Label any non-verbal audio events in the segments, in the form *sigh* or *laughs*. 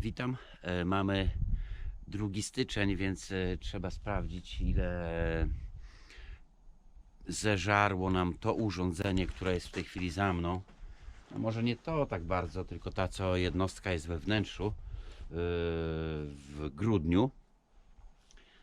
Witam. E, Mamy 2 styczeń, więc e, trzeba sprawdzić, ile zeżarło nam to urządzenie, które jest w tej chwili za mną. No może nie to tak bardzo, tylko ta, co jednostka jest we wnętrzu e, w grudniu.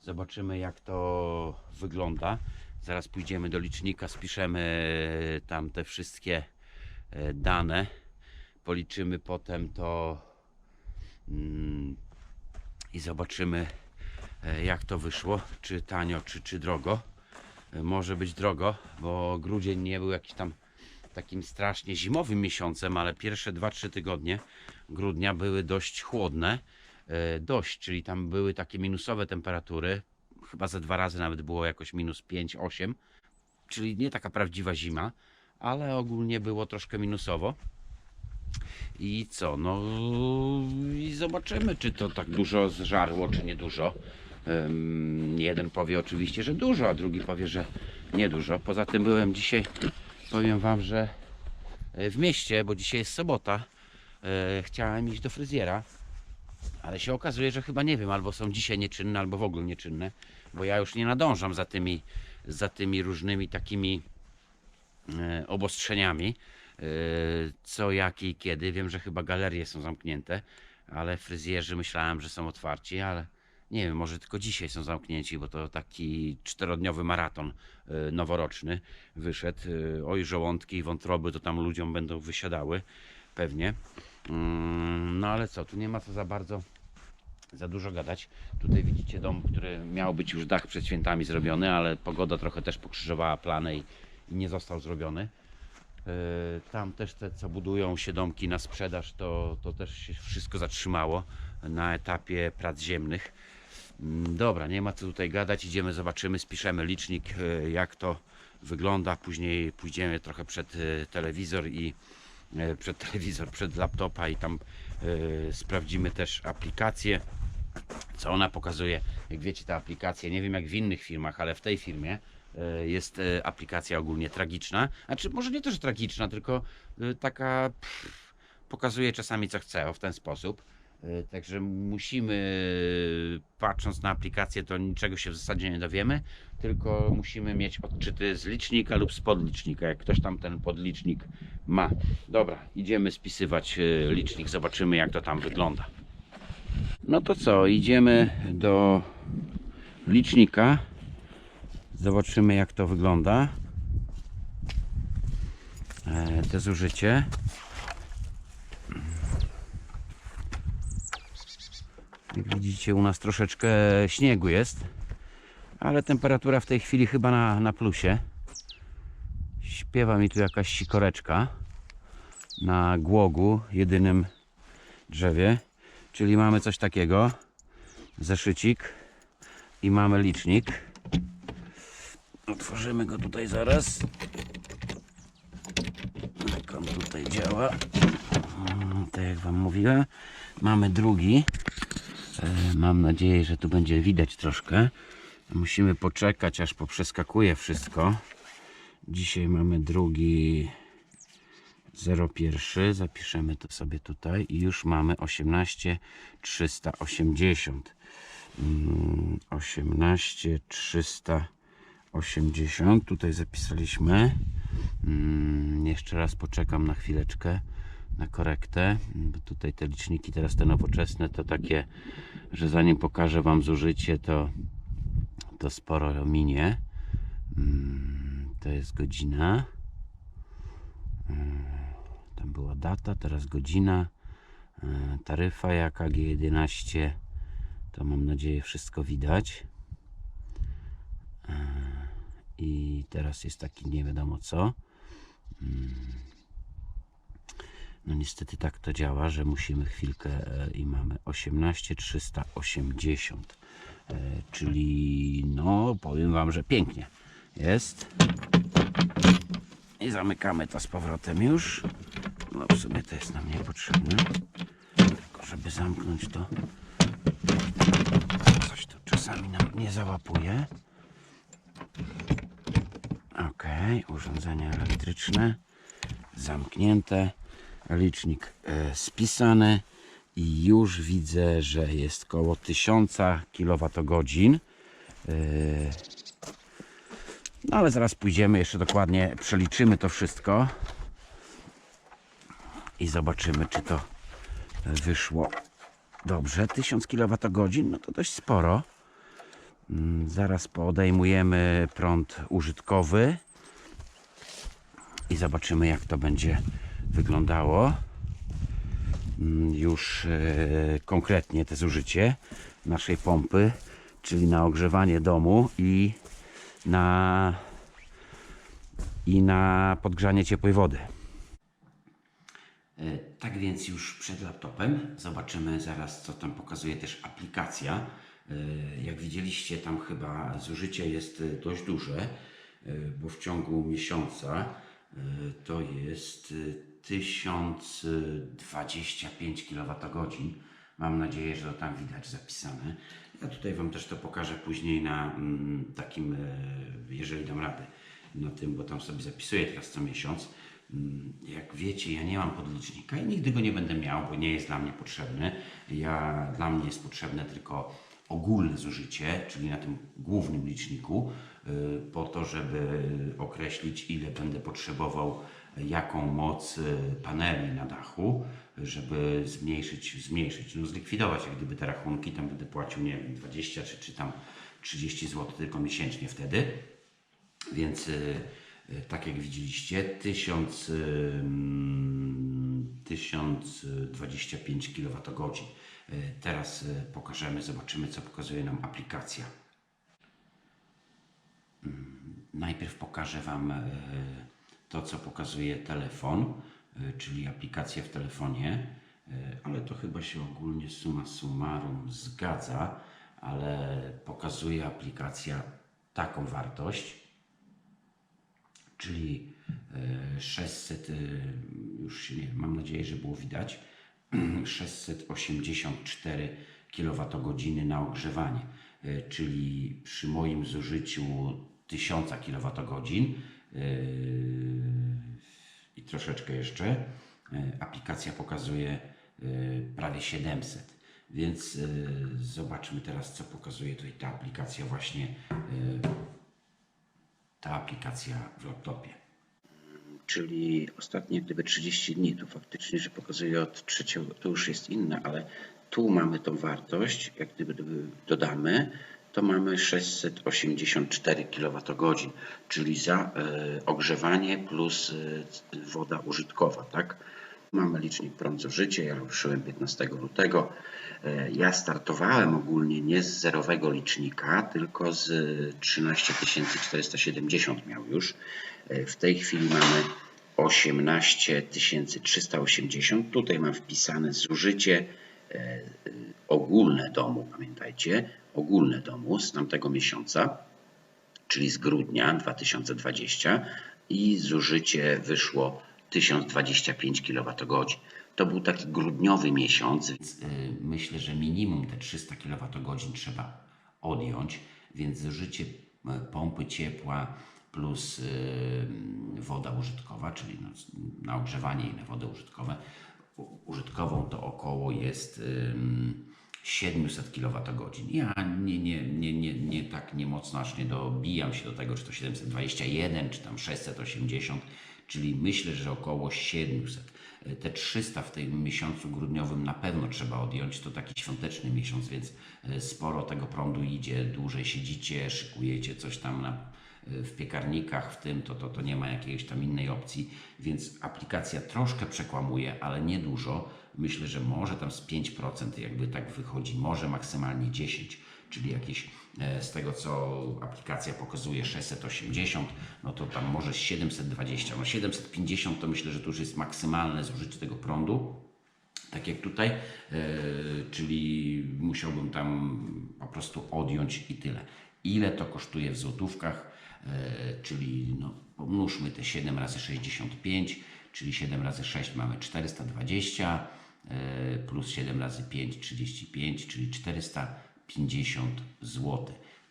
Zobaczymy, jak to wygląda. Zaraz pójdziemy do licznika, spiszemy tam te wszystkie dane. Policzymy potem to i zobaczymy, e, jak to wyszło. Czy tanio, czy, czy drogo. E, Może być drogo, bo grudzień nie był jakiś tam takim strasznie zimowym miesiącem, ale pierwsze 2-3 tygodnie grudnia były dość chłodne. E, Dość, czyli tam były takie minusowe temperatury. Chyba ze dwa razy nawet było jakoś minus 5-8, czyli nie taka prawdziwa zima, ale ogólnie było troszkę minusowo. I co? No i zobaczymy, czy to tak dużo zżarło, czy nie dużo. Ym, jeden powie oczywiście, że dużo, a drugi powie, że niedużo. Poza tym byłem dzisiaj, powiem Wam, że e, w mieście, bo dzisiaj jest sobota, e, chciałem iść do fryzjera, ale się okazuje, że chyba nie wiem, albo są dzisiaj nieczynne, albo w ogóle nieczynne, bo ja już nie nadążam za tymi, za tymi różnymi takimi e, obostrzeniami co, jak i kiedy. Wiem, że chyba galerie są zamknięte, ale fryzjerzy myślałem, że są otwarci, ale nie wiem, może tylko dzisiaj są zamknięci, bo to taki czterodniowy maraton e, noworoczny wyszedł. E, Oj, żołądki i wątroby to tam ludziom będą wysiadały, pewnie. Mm, No ale co, tu nie ma co za bardzo za dużo gadać. Tutaj widzicie dom, który miał być już dach przed świętami zrobiony, ale pogoda trochę też pokrzyżowała plany i nie został zrobiony. Yy, Tam też te, co budują się domki na sprzedaż, to, to też się wszystko zatrzymało na etapie prac ziemnych. Mm, Dobra, nie ma co tutaj gadać, idziemy, zobaczymy, spiszemy licznik, yy, jak to wygląda. Później pójdziemy trochę przed yy, telewizor i przed *laughs* telewizor, przed laptopa i tam sprawdzimy też aplikację co ona pokazuje. Jak wiecie, ta aplikacja, nie wiem jak w innych firmach, ale w tej firmie e, jest e, aplikacja ogólnie tragiczna. Znaczy, może nie to, że tragiczna, tylko e, taka pff, pokazuje czasami co chce w ten sposób. E, Także musimy, patrząc na aplikację, to niczego się w zasadzie nie dowiemy, tylko musimy mieć odczyty z licznika lub z podlicznika, jak ktoś tam ten podlicznik ma. Dobra, idziemy spisywać e, licznik, zobaczymy jak to tam wygląda. No to co, idziemy do licznika. Zobaczymy jak to wygląda. Te zużycie. Jak widzicie u nas troszeczkę śniegu jest. Ale temperatura w tej chwili chyba na, na plusie. Śpiewa mi tu jakaś sikoreczka na głogu, jedynym drzewie. Czyli mamy coś takiego. Zeszycik i mamy licznik. Otworzymy go tutaj zaraz. Jak on tutaj działa. Mm, tak jak Wam mówiłem, mamy drugi. E, mam nadzieję, że tu będzie widać troszkę. Musimy poczekać, aż poprzeskakuje wszystko. Dzisiaj mamy drugi 01. Zapiszemy to sobie tutaj i już mamy 18380. 18380. 80 tutaj zapisaliśmy. Mm, jeszcze raz poczekam na chwileczkę na korektę bo tutaj te liczniki teraz te nowoczesne to takie że zanim pokażę wam zużycie to to sporo minie. Mm, to jest godzina. Mm, tam była data teraz godzina. E, taryfa jaka G11 to mam nadzieję wszystko widać. I teraz jest taki nie wiadomo co. Mm. No niestety tak to działa, że musimy chwilkę e, i mamy 18380. E, Czyli no powiem Wam, że pięknie jest. I zamykamy to z powrotem już. No w sumie to jest nam niepotrzebne. Tylko żeby zamknąć to. Coś tu czasami nam nie załapuje. Urządzenia elektryczne zamknięte. Licznik e, spisany i już widzę, że jest koło 1000 kWh. No ale zaraz pójdziemy, jeszcze dokładnie przeliczymy to wszystko i zobaczymy, czy to wyszło dobrze. 1000 kWh, no to dość sporo. Mm, Zaraz podejmujemy prąd użytkowy i zobaczymy, jak to będzie wyglądało. Mm, Już e, konkretnie te zużycie naszej pompy, czyli na ogrzewanie domu i na, i na podgrzanie ciepłej wody. E, Tak więc już przed laptopem zobaczymy zaraz, co tam pokazuje też aplikacja. E, Jak widzieliście, tam chyba zużycie jest dość duże, bo w ciągu miesiąca to jest e, 1025 kWh. Mam nadzieję, że to tam widać zapisane. Ja tutaj Wam też to pokażę później na mm, takim, e, jeżeli dam radę, na tym, bo tam sobie zapisuję teraz co miesiąc. Mm, Jak wiecie, ja nie mam podlicznika i nigdy go nie będę miał, bo nie jest dla mnie potrzebny. Ja, dla mnie jest potrzebne tylko ogólne zużycie, czyli na tym głównym liczniku, y, po to, żeby określić, ile będę potrzebował, jaką moc y, paneli na dachu, żeby zmniejszyć, zmniejszyć, no zlikwidować jak gdyby te rachunki, tam będę płacił, nie wiem, 20 czy, czy tam 30 zł tylko miesięcznie wtedy. Więc y, tak jak widzieliście, 1000, y, mm, 1025 kWh. Y, Teraz y, pokażemy, zobaczymy co pokazuje nam aplikacja. Mm, Najpierw pokażę Wam y, to, co pokazuje telefon, czyli aplikacja w telefonie, ale to chyba się ogólnie summa summarum zgadza, ale pokazuje aplikacja taką wartość, czyli e, 600, e, już nie mam nadzieję, że było widać, 684 kWh na ogrzewanie, e, czyli przy moim zużyciu 1000 kWh e, i troszeczkę jeszcze, e, aplikacja pokazuje prawie 700. Więc zobaczmy teraz, co pokazuje tutaj ta aplikacja właśnie ta aplikacja w laptopie. Czyli ostatnie gdyby 30 dni, tu faktycznie, że pokazuje od trzeciego, to już jest inne, ale tu mamy tą wartość, jak gdyby dodamy, to mamy 684 kWh, czyli za e, ogrzewanie plus e, woda użytkowa, tak? Mamy licznik prąd zużycie, ja ruszyłem 15 lutego. E, Ja startowałem ogólnie nie z zerowego licznika, tylko z 13 470 miał już. E, W tej chwili mamy 18 380. Tutaj mam wpisane zużycie e, e, ogólne domu, pamiętajcie, ogólne domu z tamtego miesiąca, czyli z grudnia 2020 i zużycie wyszło 1025 kWh. To był taki grudniowy miesiąc, więc y, myślę, że minimum te 300 kWh trzeba odjąć, więc zużycie y, pompy ciepła plus y, woda użytkowa, czyli no, na ogrzewanie i na wodę użytkowe, użytkową to około jest ym, 700 kWh. Ja nie, nie, nie, nie, nie tak nie mocno aż nie dobijam się do tego, czy to 721, czy tam 680, czyli myślę, że około 700. Te 300 w tym miesiącu grudniowym na pewno trzeba odjąć. To taki świąteczny miesiąc, więc e, sporo tego prądu idzie, dłużej siedzicie, szykujecie coś tam na, w piekarnikach, w tym to, to, to nie ma jakiejś tam innej opcji, więc aplikacja troszkę przekłamuje, ale nie dużo. Myślę, że może tam z 5% jakby tak wychodzi, może maksymalnie 10, czyli jakieś e, z tego co aplikacja pokazuje 680, no to tam może 720, no 750 to myślę, że to już jest maksymalne zużycie tego prądu. Tak jak tutaj, e, czyli musiałbym tam po prostu odjąć i tyle. Ile to kosztuje w złotówkach, e, czyli no, pomnóżmy te 7 razy 65, czyli 7 razy 6 mamy 420, e, plus 7 razy 5 35, czyli 450 zł.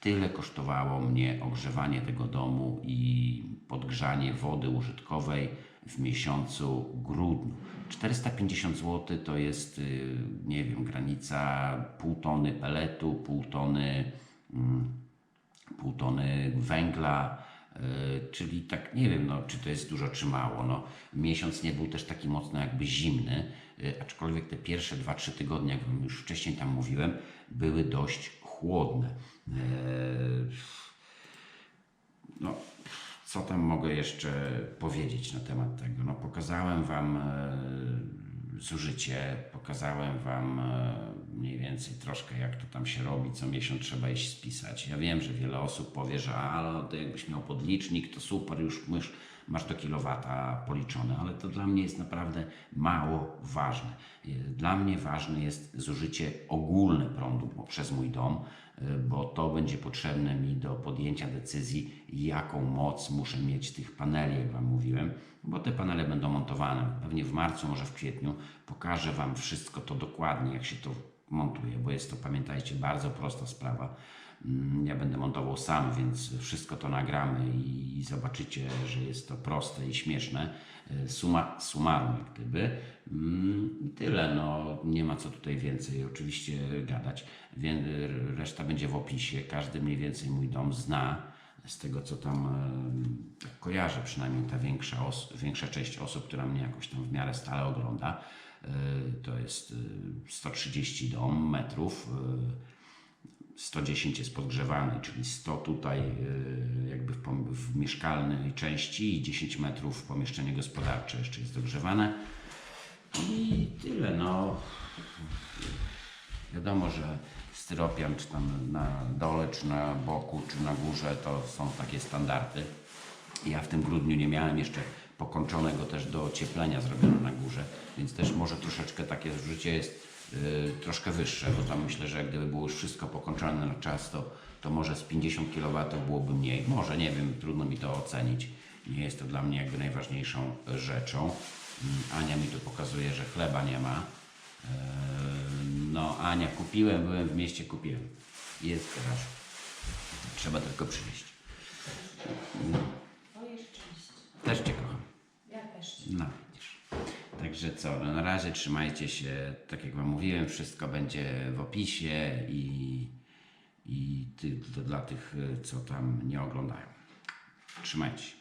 Tyle kosztowało mnie ogrzewanie tego domu i podgrzanie wody użytkowej w miesiącu grudniu. 450 zł to jest, y, nie wiem, granica pół tony peletu, pół tony, mm, pół tony węgla, czyli tak nie wiem, no, czy to jest dużo, czy mało. No, miesiąc nie był też taki mocno jakby zimny, y, aczkolwiek te pierwsze 2-3 tygodnie, jak już wcześniej tam mówiłem, były dość chłodne. Y, no, co tam mogę jeszcze powiedzieć na temat tego? No, pokazałem Wam e, zużycie, pokazałem Wam e, mniej więcej troszkę jak to tam się robi, co miesiąc trzeba iść spisać. Ja wiem, że wiele osób powie, że ale to jakbyś miał podlicznik, to super, już mysz, masz do kilowata policzone, ale to dla mnie jest naprawdę mało ważne. E, Dla mnie ważne jest zużycie ogólne prądu przez mój dom, e, bo to będzie potrzebne mi do podjęcia decyzji, jaką moc muszę mieć tych paneli, jak Wam mówiłem, bo te panele będą montowane pewnie w marcu, może w kwietniu. Pokażę Wam wszystko to dokładnie, jak się to montuje, bo jest to, pamiętajcie, bardzo prosta sprawa. Mm, Ja będę montował sam, więc wszystko to nagramy i, zobaczycie, że jest to proste i śmieszne. E, Suma summarum, jak gdyby. Mm, tyle, no nie ma co tutaj więcej oczywiście gadać. Reszta będzie w opisie. Każdy mniej więcej mój dom zna. Z tego co tam e, tak kojarzę, przynajmniej ta większa, większa część osób, która mnie jakoś tam w miarę stale ogląda, e, to jest e, 130 dom, metrów. E, 110 jest podgrzewany, czyli 100 tutaj y, jakby w, w mieszkalnej części i 10 metrów pomieszczenie gospodarcze jeszcze jest dogrzewane. I tyle, no. Wiadomo, że styropian czy tam na dole, czy na boku, czy na górze to są takie standardy. Ja w tym grudniu nie miałem jeszcze pokończonego też do ocieplenia zrobione na górze, więc też może troszeczkę takie zużycie jest troszkę wyższe, bo tam myślę, że gdyby było już wszystko pokończone na czas, to, to może z 50 kW byłoby mniej. Może, nie wiem, trudno mi to ocenić. Nie jest to dla mnie jakby najważniejszą rzeczą. Mm, Ania mi tu pokazuje, że chleba nie ma. Eee, No, Ania, kupiłem, byłem w mieście, kupiłem. Jest teraz. Trzeba tylko rzeczywiście. Też Cię kocham. Ja też. No. Także co, no na razie trzymajcie się. Tak jak Wam mówiłem, wszystko będzie w opisie i, i ty, dla tych, co tam nie oglądają. Trzymajcie się.